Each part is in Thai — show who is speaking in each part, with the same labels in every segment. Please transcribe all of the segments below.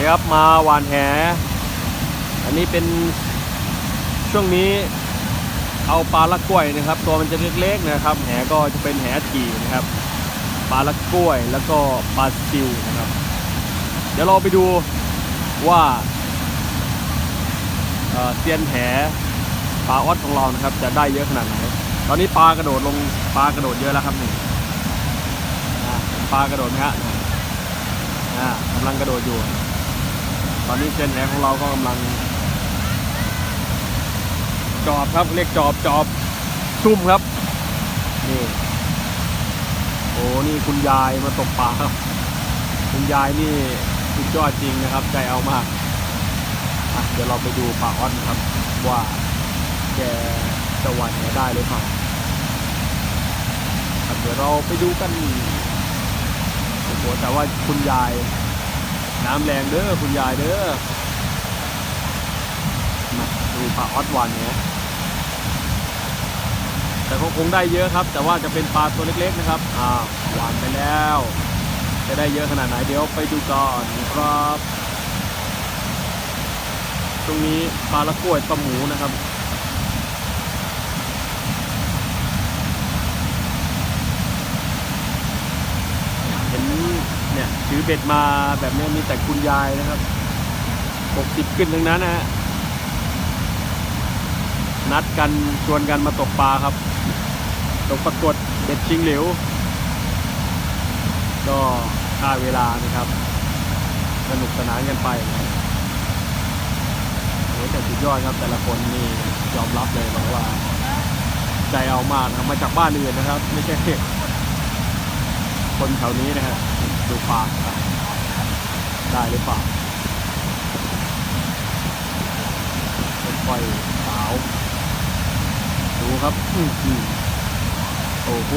Speaker 1: นี่ครับมาหวานแห อันนี้เป็นช่วงนี้เอาปลาละกล้วยนะครับ ตัวมันจะเล็กๆนะครับ แหก็จะเป็นแหถี่นะครับ ปลาละกล้วยแล้วก็ปลาซิวนะครับ เดี๋ยวเราไปดูว่าเซียนแหปลาออดของเรานะครับ จะได้เยอะขนาดไหน ตอนนี้ปลากระโดดลงปลากระโดดเยอะแล้วครับนี่ปลากระโดดไหมฮะกำลังกระโดดอยู่ อนนี้เซียนแหของเราก็กำลัง จอบครับเรียกจอบจอบซุ่มครับนี่โอ้นี่คุณยายมาตกปลาครับ คุณยายนี่สุดยอดจริงนะครับ ใจเอามากอะเดี๋ยวเราไปดูปลาอ้อนครับ ว่าแกจะหวันได้หรือเปล่าครับเดี๋ยวเราไปดูกันโอ้โหแต่ว่าคุณยาย น้ำแรงเด้อคุณยายเด้อมาดูปลาออดหวานแหแต่ก็คงได้เยอะครับ แต่ว่าจะเป็นปลาตัวเล็กๆนะครับอ่าหวานไปแล้ว จะได้เยอะขนาดไหนเดี๋ยวไปดูก่อนครับ ตรงนี้ปลาละกล้วยปลาหมูนะครับ เห็นเนี่ย ถือเบ็ดมาแบบนี้มีแต่คุณยายนะครับ 60 ขึ้นทั้งนั้นนะฮะ นัดกันชวนกันมาตกปลาครับ ตกปรากฏเบ็ดชิงเหลว ก็ค่าเวลานะครับ สนุกสนานกันไปนะโอ้แต่สุดยอดครับแต่ละคนนี่ยอมรับเลยบอกว่า ใจเอามากครับมาจากบ้านอื่นนะครับ ไม่ใช่ คนแถวนี้นะฮะดูปลาได้หรือเปล่าเป็นปล่อยสาว ดูครับอือโอ้โห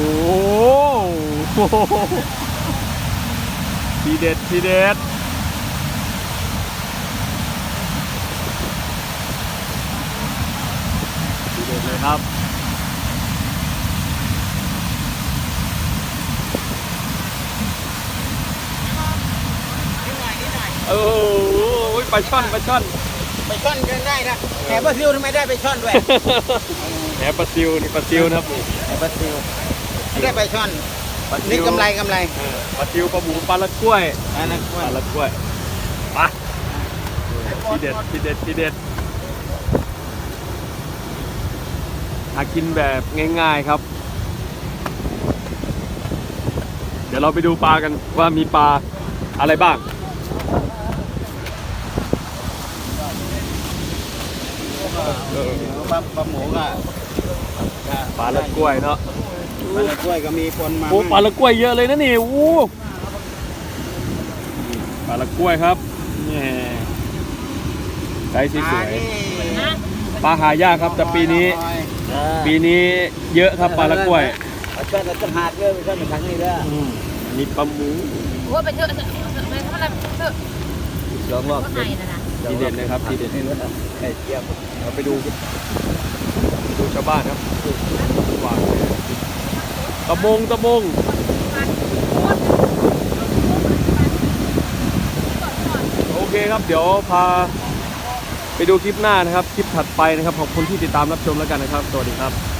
Speaker 1: ทีเด็ดทีเด็ดทีเด็ดเลยครับ โอ้โหป ลาช่อนปลาช่อน
Speaker 2: ไปช่อนกันได้นะแหบปลาซิวทำไมได้ไปช่อนด้วย
Speaker 1: แหปลาซิวนี่ปลาซิวนะครับนี่
Speaker 2: แหบปลาซิวได้ไปช่อน
Speaker 1: ปลาซิว
Speaker 2: นี่กำไรกำไร
Speaker 1: เออปลาซิวปลาหมูปลาละกล้วย
Speaker 2: อันนั้น
Speaker 1: ปลาละกล้วยมาทีเด็ดทีเด็ดทีเด็ดหากินแบบง่ายๆครับ เดี๋ยวเราไปดูปลากันว่ามีปลาอะไรบ้าง เออ
Speaker 2: ปลาปลาหมูก็
Speaker 1: ปลาละกล้วยเนาะ
Speaker 2: ปลาละกล้วยก็มีปนมา
Speaker 1: โอ้ปลาละกล้วยเยอะเลยนะนี่โอ้ปลาละกล้วยครับแหม่ไซส์สวยๆปลาหายากครับแต่ปีนี้ ปีนี้เยอะครับปลาละกล้วย
Speaker 2: ปลาช่อนเราต้องหาดเยอะไปช่อนเป็นครั้งนี้เด้อ
Speaker 1: อืมมีปลาหมู
Speaker 3: โอ้ไปเถอะเถอะเถอะไปทำอะไรเถอะ
Speaker 1: สองรอบ
Speaker 3: ก็ให้นะนะ
Speaker 1: ทีเด็ดเลยครับทีเด็ด
Speaker 2: ไข่เจียว
Speaker 1: เราไปดูดูชาวบ้านครับวางตะมงตะมงโอเคครับ เดี๋ยวพาไปดูคลิปหน้านะครับ คลิปถัดไปนะครับ ขอบคุณที่ติดตามรับชมแล้วกันนะครับ สวัสดีครับ